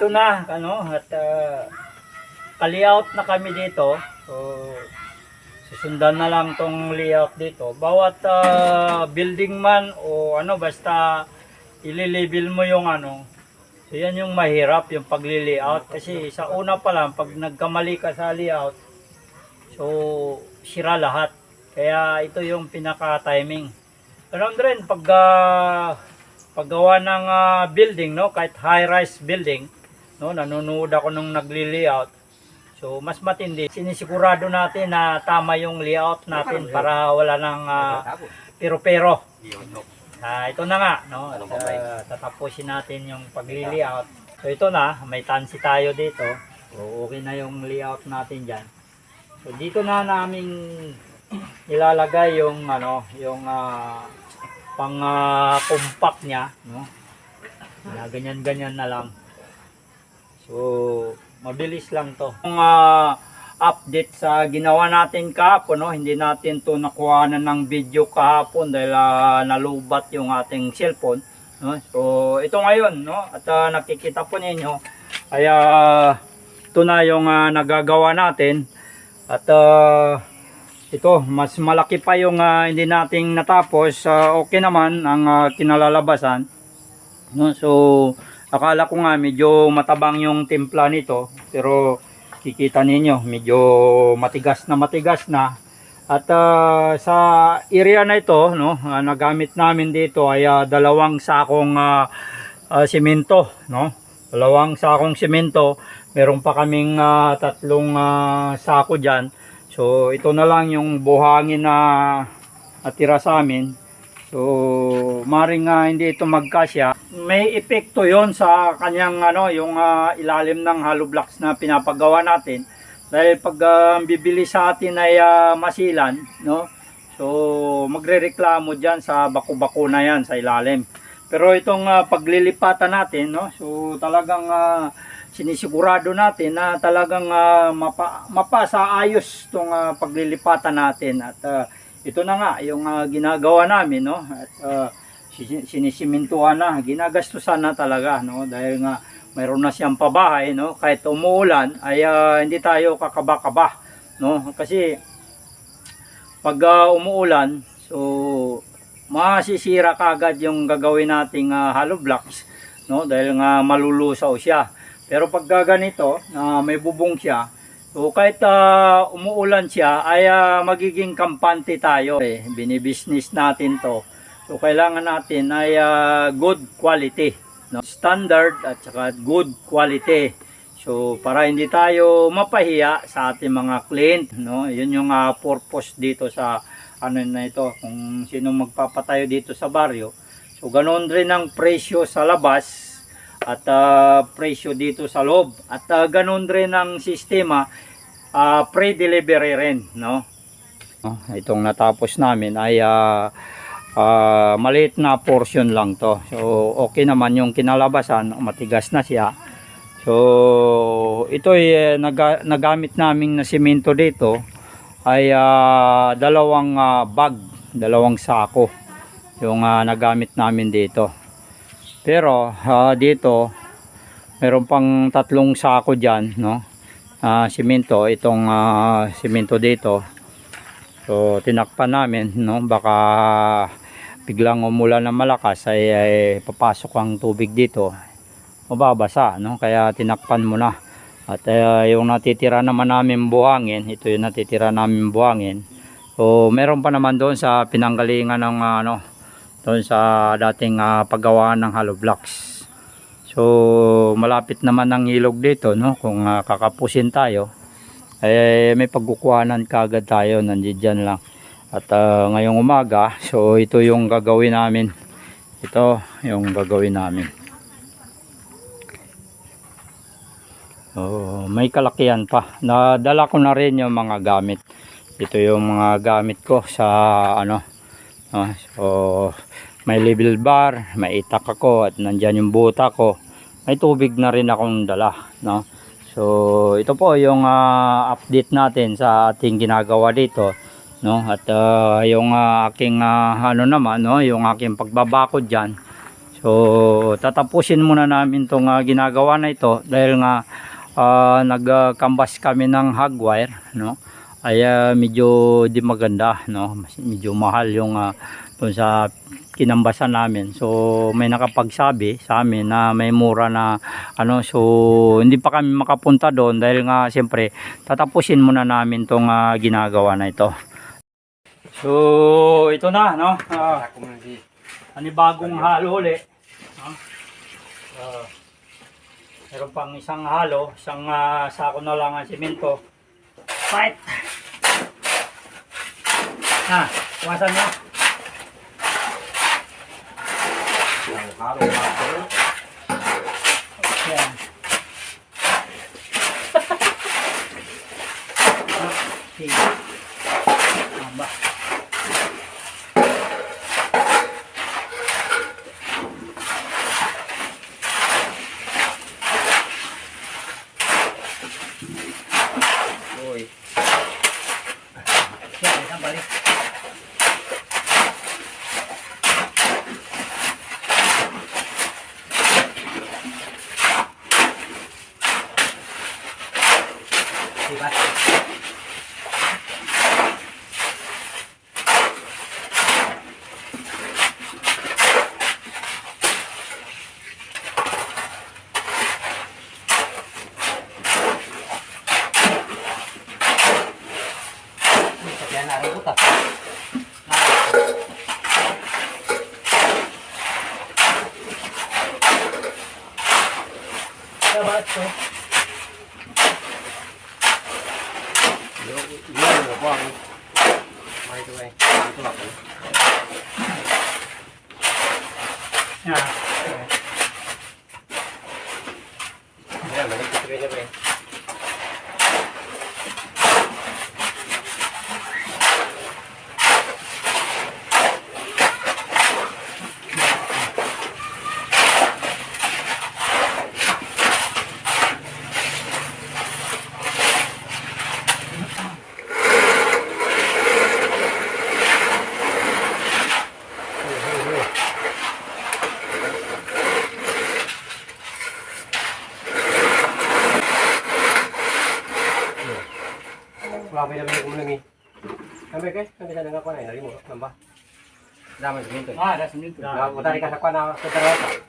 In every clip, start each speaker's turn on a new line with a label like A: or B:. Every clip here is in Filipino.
A: So, ito na, ano, at uh, layout na kami dito. So, susundan na lang tong layout dito. Bawat ah, building man o ano, basta ililabel mo yung ano. So, yan yung mahirap, yung pagli-layout. Kasi sa una pa lang, pag nagkamali ka sa layout, so, sira lahat. Kaya ito yung pinaka-timing. Ganun rin, pag ah, paggawa ng ah, building, no, kahit high-rise building, no, nanonood ako nung nagli-layout. So, mas matindi. Sinisigurado natin na tama yung layout natin para wala nang ah, pero-pero. Ah, ito na nga, no. At, ah, tatapusin natin yung pagli-layout. So, ito na, may tansi tayo dito. So, okay na yung layout natin diyan. So, dito na naming ilalagay yung ano, yung ah, pang ah, compact niya, no? Na ganyan-ganyan na lang. So, mabilis lang to. Yung ah, update sa ginawa natin kahapon, no? Hindi natin to nakuha na ng video kahapon dahil ah, nalubat yung ating cellphone, no? So, ito ngayon, no? At ah, nakikita po ninyo, ay ah, ito na yung ah, nagagawa natin. At ah, ito, mas malaki pa yung ah, hindi nating natapos. Ah, okay naman ang ah, kinalalabasan. No? So, akala ko nga medyo matabang yung timpla nito. Pero kikita ninyo, medyo matigas na matigas na. At ah, sa area na ito, no, ah, nagamit namin dito ay ah, dalawang sakong ah, ah, simento, no? Dalawang sakong simento. Meron pa kaming ah, tatlong ah, sako diyan. So, ito na lang yung buhangin na natira sa amin. So, maring nga hindi ito magkasya. May epekto yon sa kanyang ano, yung ah, ilalim ng hollow blocks na pinapagawa natin. Dahil pag ang bibili sa atin ay ah, masilan, no? So, magrereklamo diyan sa bako-bako na yan sa ilalim. Pero itong ah, paglilipatan natin, no? So, talagang ah, sinisigurado natin na talagang ah, mapa, mapasa itong ah, paglilipatan natin at ah, ito na nga yung ah, ginagawa namin no at sin- sinisimintuhan na. Ginagastusan na talaga no? Dahil nga mayroon na siyang pabahay no? Kahit umuulan ay ah, hindi tayo kakaba-kaba no? Kasi pag ah, umuulan so masisira kagad yung gagawin nating ah, hollow blocks no? Dahil nga malulusaw siya. Pero pag ganito, na may bubong siya, so kahit ah, umuulan siya, ay ah, magiging kampante tayo. Eh, binibusiness natin to. So kailangan natin ay ah, good quality. No? Standard at saka good quality. So para hindi tayo mapahiya sa ating mga client. No? Yun yung ah, purpose dito sa ano na ito. Kung sino magpapatayo dito sa baryo. So ganoon rin ang presyo sa labas at ah, presyo dito sa loob. At ah, ganun rin ang sistema, ah, pre-delivery rin, no? Oh, itong natapos namin ay ah, ah, maliit na portion lang to. So, okay naman yung kinalabasan, matigas na siya. So, ito eh, naga- nagamit namin na simento dito ay ah, dalawang ah, bag, dalawang sako yung ah, nagamit namin dito. Pero ah, dito meron pang tatlong sako diyan, no? Ah, simento itong ah, simento dito. So tinakpan namin, no? Baka biglang umulan ng malakas ay, ay papasok ang tubig dito. Mababasa, no? Kaya tinakpan muna. At ah, yung natitira naman namin buhangin, ito yung natitira namin buhangin. So meron pa naman doon sa pinanggalingan ng ah, ano, doon sa dating ah, paggawa ng hollow blocks. So malapit naman ang ilog dito no kung ah, kakapusin tayo. Eh, may pagkukuhanan kagad tayo nandiyan lang. At ah, ngayong umaga so ito yung gagawin namin. Ito yung gagawin namin. Oh, may kalakihan pa. Nadala ko na rin yung mga gamit. Ito yung mga gamit ko sa ano ah, so may level bar may itak ako at nandyan yung buta ko. May tubig na rin akong dala no So ito po yung ah, update natin sa ating ginagawa dito no? At ah, yung ah, aking ah, ano naman no? Yung aking pagbabakod diyan. So tatapusin muna namin tong ah, ginagawa na ito dahil nga ah, nagkambas kami ng hog wire no? Ay ah, medyo di maganda no? Medyo mahal yung dun sa kinambasan namin. So may nakapagsabi sa amin na may mura na ano so hindi pa kami makapunta doon dahil nga siyempre tatapusin muna namin tong ah, ginagawa na ito. So ito na no. Ah, panibagong halo uli. No? Ah, meron pang isang halo, isang ah, sako na lang ang simento. Fight! Ha, wasan mo. Balik. about to.
B: เดี๋ยวเรื่องหัวบอกไปตั
A: วเอ
B: งตลักเลย Yeah.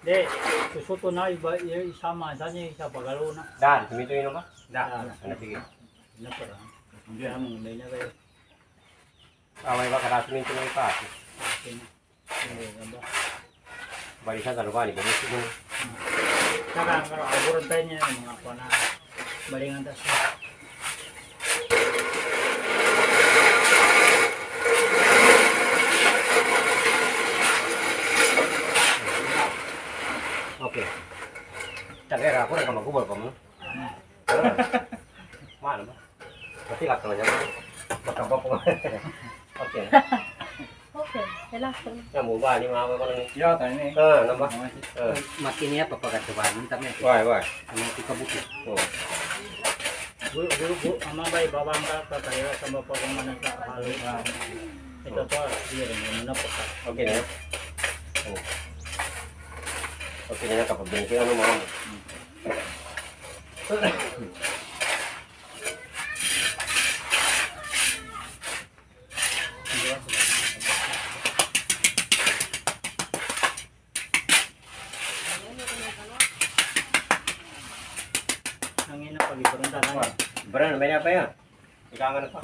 A: De, susuto na iba i- isama sa niya isa pagalo na.
B: Dan, sa minto yun ba?
A: Dan.
B: Ano, sige.
A: Na para. Hindi mo may na kayo.
B: Away ba kada sa minto na ipa?
A: Okay na. Hindi na ba?
B: Balisan sa lupa ni, gusto mo.
A: Saka karo aburon tayo niya mga ko na balingan tas.
B: Okay. Tagara ako na magubal pa mo. Mana ba? Pati lang naman yan. Baka ba po. Okay.
C: Okay, relax lang.
B: Yan mo ba? Ni mga ko lang.
A: Yo, tayo ni.
B: Ah, namba. Ah.
D: Makin niya papagatubanan kami.
B: Why, why?
D: Ano ikabuti.
B: Oh.
A: Guru guru guru ama bay babang ka ka tayo sa mga kung manan sa halo ka. Ito to, sige rin mo na po ka.
B: Okay na. Beran, may na pa yan. Ikaw nga na pa.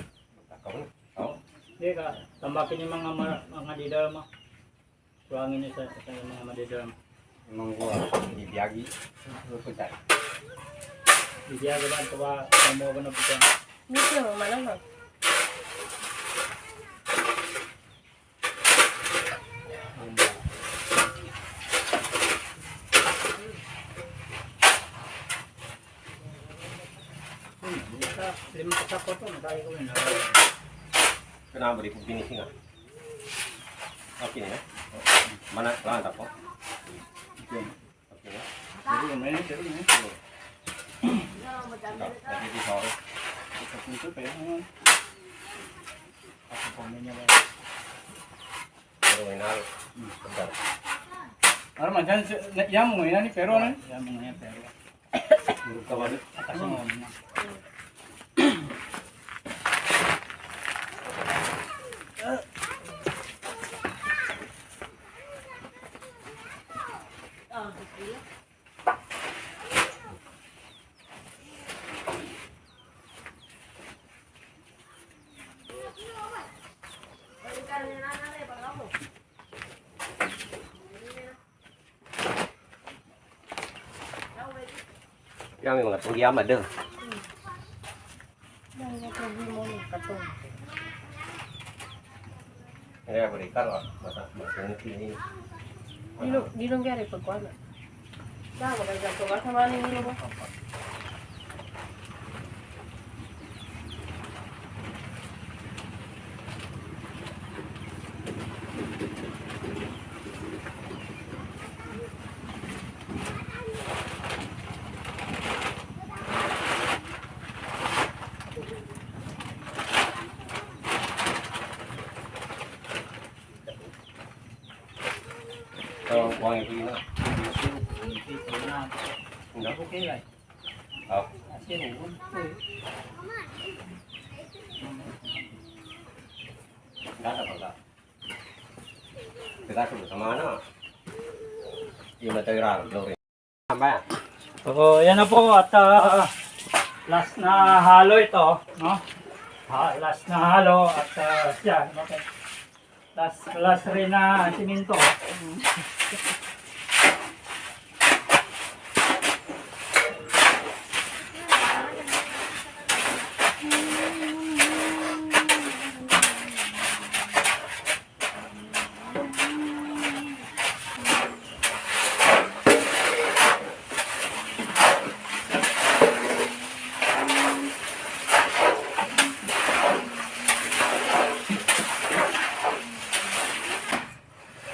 B: Takaw na. Oo.
A: Hindi ka, tambakin yung mga ma- mga didal mo. Tuwangin niyo sa, sa mga madidal mo.
B: Emang gua di biagi. Lu putar.
A: Bibiyag ba ito ba, mo ba na po siya?
C: Medyo, malamang.
A: Lima sa ko to, madali ko yun.
B: Kenapa beri begini sih nggak? Oke ya. Mana pelan tak kok? Oke ya.
A: Jadi may pero ni.
B: Jadi di sore.
A: Sa punto pa yun. Ako po niya ba.
B: Baru final. Bentar.
E: Ano man, dyan, yan mo ngayon, pero ano?
A: Yan mo ngayon pero.
B: Buruk kawan.
A: Atas mo na.
B: yang nggak tuh dia
C: mah Ya, berikan lah, batas-batas
B: ini. Ini,
C: ini nggak ada pekuan. Nah,
B: makanya jatuh, sama ini,
A: ini, Lang.
B: Oh.
A: Asin mo.
B: Enggak ada enggak. Kita sudah sama mana? Yung material, glory. Apa?
A: So, yan na po at ah, last na halo ito, no? Ha, last na halo at uh, siya, okay. Last, last rin na siminto.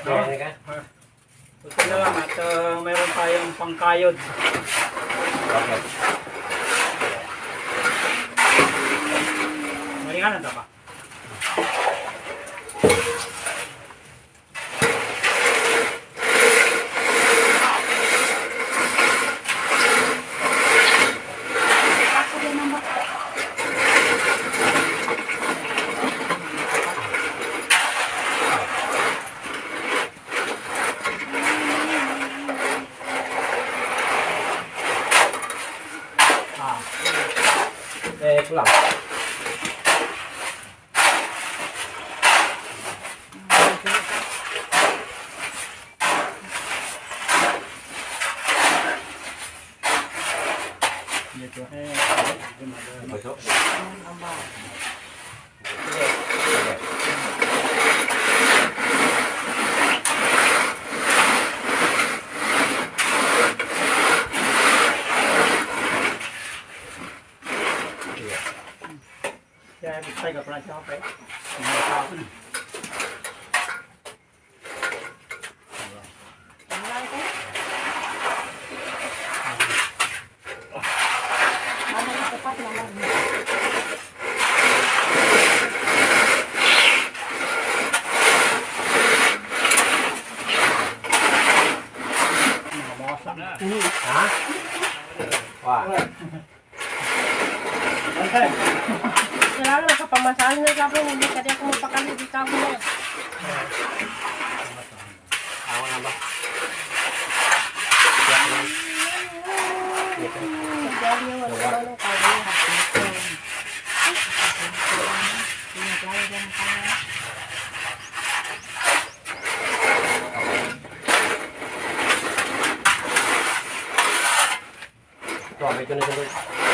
B: Ini kan?
A: Ito na lang at ah, mayroon tayong pangkayod.
B: Oke.
A: Maringanan na ba? Ah,
B: Eh, pulang.
A: dito. Eh,
B: Besok.
A: kaya bistay ka pala siya okay. Mga tao na.
C: Ano yung tapat naman?
A: Mga basa na.
B: Hah? Wah.
A: Okay.
C: Kailangan nakapamasahan na lang ako, hindi kaya ako mapakali di kamo na.
B: Awak nambah.
C: Sabihan niyo, ano naman ang kaya niya.
B: Tuh, 爸没跟着现
C: 在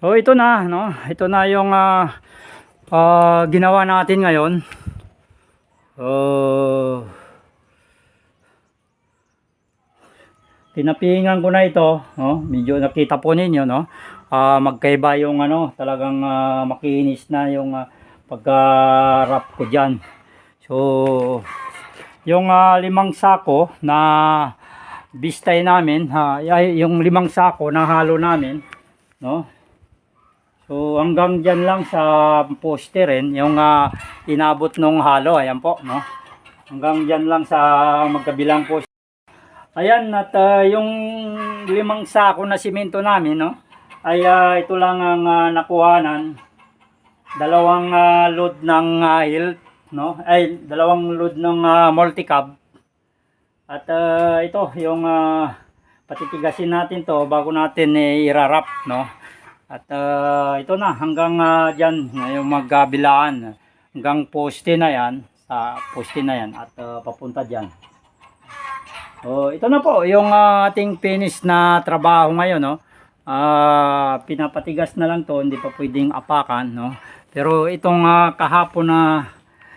A: So ito na, no? Ito na yung ah, ah, ginawa natin ngayon. Oh. Tinapingan ko na ito, no? Medyo nakita po ninyo, no? Ah, magkaiba yung ano, talagang ah, makinis na yung ah, pagka-wrap ko diyan. So yung ah, limang sako na bistay namin, ha, yung limang sako na halo namin, no? So hanggang dyan lang sa poste rin, yung ah, inabot nung halo, ayan po, no? Hanggang dyan lang sa magkabilang poste. Ayan, at ah, yung limang sako na simento namin, no? Ay ah, ito lang ang ah, nakuhanan. Dalawang ah, load ng ah, hilt, no? Ay, dalawang load ng ah, multicab. At ah, ito, yung ah, patitigasin natin to bago natin eh, irarap, no? At ah, ito na, hanggang uh, dyan, yung magkabilaan. Hanggang poste na yan, sa poste na yan, at ah, papunta dyan. Oh, ito na po, yung ah, ating finish na trabaho ngayon, no? Ah, pinapatigas na lang to, hindi pa pwedeng apakan, no? Pero itong ah, kahapon na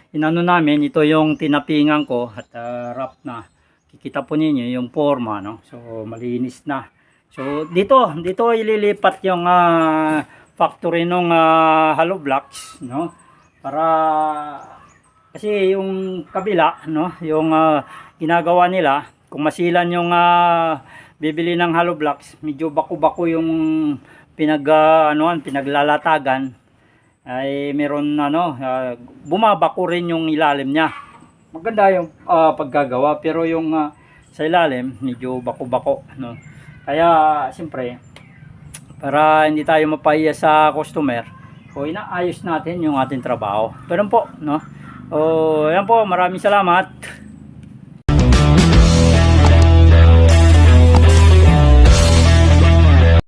A: inano namin, ito yung tinapingan ko at ah, wrap na. Kikita po ninyo yung forma, no? So, malinis na. So dito, dito ililipat yung ah, factory ng hollow blocks, no? Para kasi yung kabila, no, yung ah, ginagawa nila, kung masilan yung ah, bibili ng hollow blocks, medyo bako-bako yung pinag ah, anuan, pinaglalatagan ay meron ano, ah, bumabako rin yung ilalim niya. Maganda yung ah, paggagawa pero yung ah, sa ilalim medyo bako-bako, no. Kaya, siyempre, para hindi tayo mapahiya sa customer, o inaayos natin yung ating trabaho. Ganun po, no? O, yan po, maraming salamat.